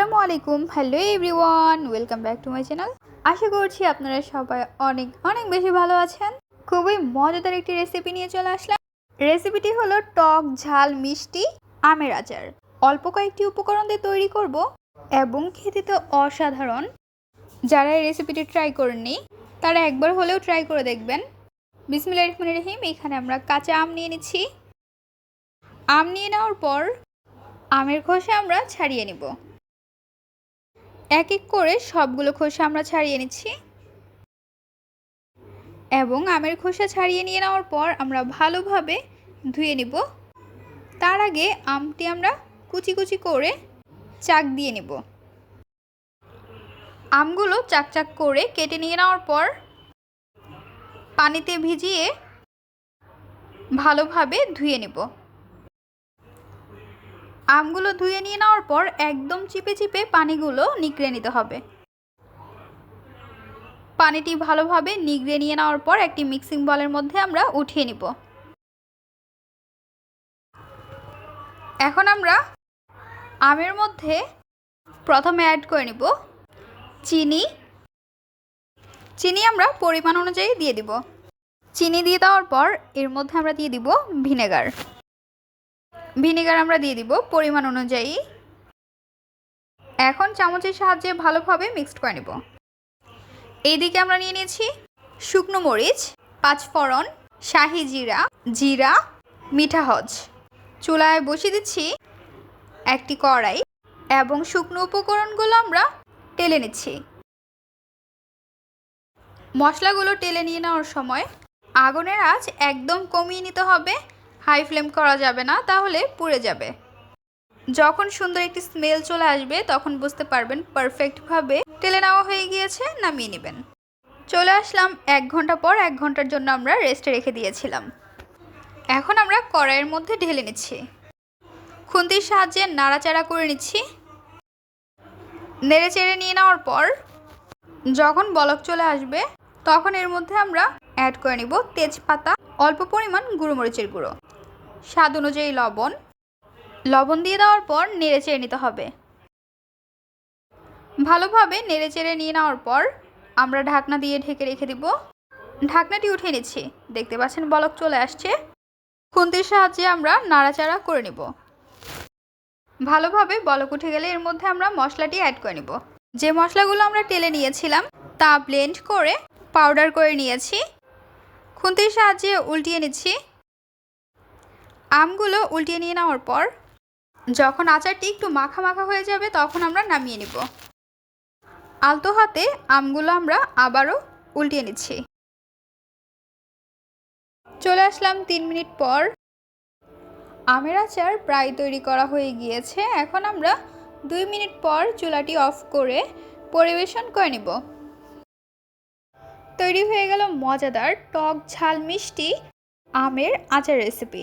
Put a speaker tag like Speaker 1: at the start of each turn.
Speaker 1: আসসালামু আলাইকুম। Hello everyone welcome back to my channel আশা করছি আপনারা সবাই অনেক অনেক বেশি ভালো আছেন। খুবই মজাদার একটি রেসিপি নিয়ে চলে আসলাম। রেসিপিটি হলো টক ঝাল মিষ্টি আমের আচার। অল্প কয়েকটি উপকরণ দিয়ে তৈরি করব এবং খেতে তো অসাধারণ। যারা এই রেসিপিটি ট্রাই করেননি, তারা একবার হলেও ট্রাই করে দেখবেন। বিসমিল্লাহির রহমানির রহিম, এখানে আমরা কাঁচা আম নিয়ে নিচ্ছি। আম নিয়ে নেওয়ার পর আমের খোসা আমরা ছাড়িয়ে নিব। এক এক করে সবগুলো খোসা আমরা ছাড়িয়ে নিচ্ছি। এবং আমের খোসা ছাড়িয়ে নিয়ে নেওয়ার পর আমরা ভালোভাবে ধুয়ে নিব। তার আগে আমটি আমরা কুচি কুচি করে চাক দিয়ে নিব। আমগুলো চাক চাক করে কেটে নিয়ে নেওয়ার পর পানিতে ভিজিয়ে ভালোভাবে ধুয়ে নেব। আমগুলো ধুয়ে নিয়ে নেওয়ার পর একদম চিপে চিপে পানিগুলো নিগড়ে নিতে হবে। পানিটি ভালোভাবে নিগড়ে নিয়ে নেওয়ার পর একটি মিক্সিং বলের মধ্যে আমরা উঠিয়ে নিব। এখন আমরা আমের মধ্যে প্রথমে অ্যাড করে নিব চিনি। চিনি আমরা পরিমাণ অনুযায়ী দিয়ে দিব। চিনি দিয়ে দেওয়ার পর এর মধ্যে আমরা দিয়ে দিব ভিনেগার। ভিনেগার আমরা দিয়ে দিব পরিমাণ অনুযায়ী। এখন চামচের সাহায্যে ভালোভাবে মিক্সড করে নেব। এইদিকে আমরা নিয়ে নিয়েছি শুকনো মরিচ পাঁচফোড়ন শাহি জিরা জিরা, মিঠা হজ। চুলায় বসিয়ে দিচ্ছি একটি কড়াই এবং শুকনো উপকরণগুলো আমরা টেলে নিচ্ছি। মশলাগুলো টেলে নিয়ে নেওয়ার সময় আগুনের আঁচ একদম কমিয়ে নিতে হবে হাই ফ্লেম করা যাবে না, তাহলে পুড়ে যাবে। যখন সুন্দর একটি স্মেল চলে আসবে, তখন বুঝতে পারবেন পারফেক্টভাবে টেলে নেওয়া হয়ে গিয়েছে, নামিয়ে নেবেন। চলে আসলাম, এক ঘণ্টা পর এক ঘণ্টার জন্য আমরা রেস্টে রেখে দিয়েছিলাম। এখন আমরা কড়াইয়ের মধ্যে ঢেলে নিচ্ছি। খুন্তির সাহায্যে নাড়াচাড়া করে নিচ্ছি। নেড়ে চেড়ে নিয়ে নেওয়ার পর, যখন বলক চলে আসবে, তখন এর মধ্যে আমরা অ্যাড করে নিব তেজপাতা, অল্প পরিমাণ গুঁড়ো মরিচের গুঁড়ো। স্বাদ অনুযায়ী লবণ। লবণ দিয়ে দেওয়ার পর নেড়ে চেড়ে নিতে হবে। ভালোভাবে নেড়ে চেড়ে নিয়ে নেওয়ার পর আমরা ঢাকনা দিয়ে ঢেকে রেখে দিব। ঢাকনাটি উঠিয়ে নিচ্ছি। দেখতে পাচ্ছেন বলক চলে আসছে। খুন্তির সাহায্যে আমরা নাড়াচাড়া করে নিব। ভালোভাবে বলক উঠে গেলে এর মধ্যে আমরা মশলাটি অ্যাড করে নিব। যে মশলাগুলো আমরা টেলে নিয়েছিলাম, তা ব্লেন্ড করে পাউডার করে নিয়েছি। খুন্তির সাহায্যে উল্টিয়ে নিচ্ছি। আমগুলো উল্টিয়ে নিয়ে নেওয়ার পর, যখন আচারটি একটু মাখা মাখা হয়ে যাবে, তখন আমরা নামিয়ে নিব। আলতো হাতে আমগুলো আমরা আবারও উল্টিয়ে নিচ্ছি। চলে আসলাম তিন মিনিট পর। আমের আচার প্রায় তৈরি করা হয়ে গিয়েছে। এখন আমরা দুই মিনিট পর চুলাটি অফ করে পরিবেশন করে নিব। তৈরি হয়ে গেল মজাদার টক ঝাল মিষ্টি আমের আচার রেসিপি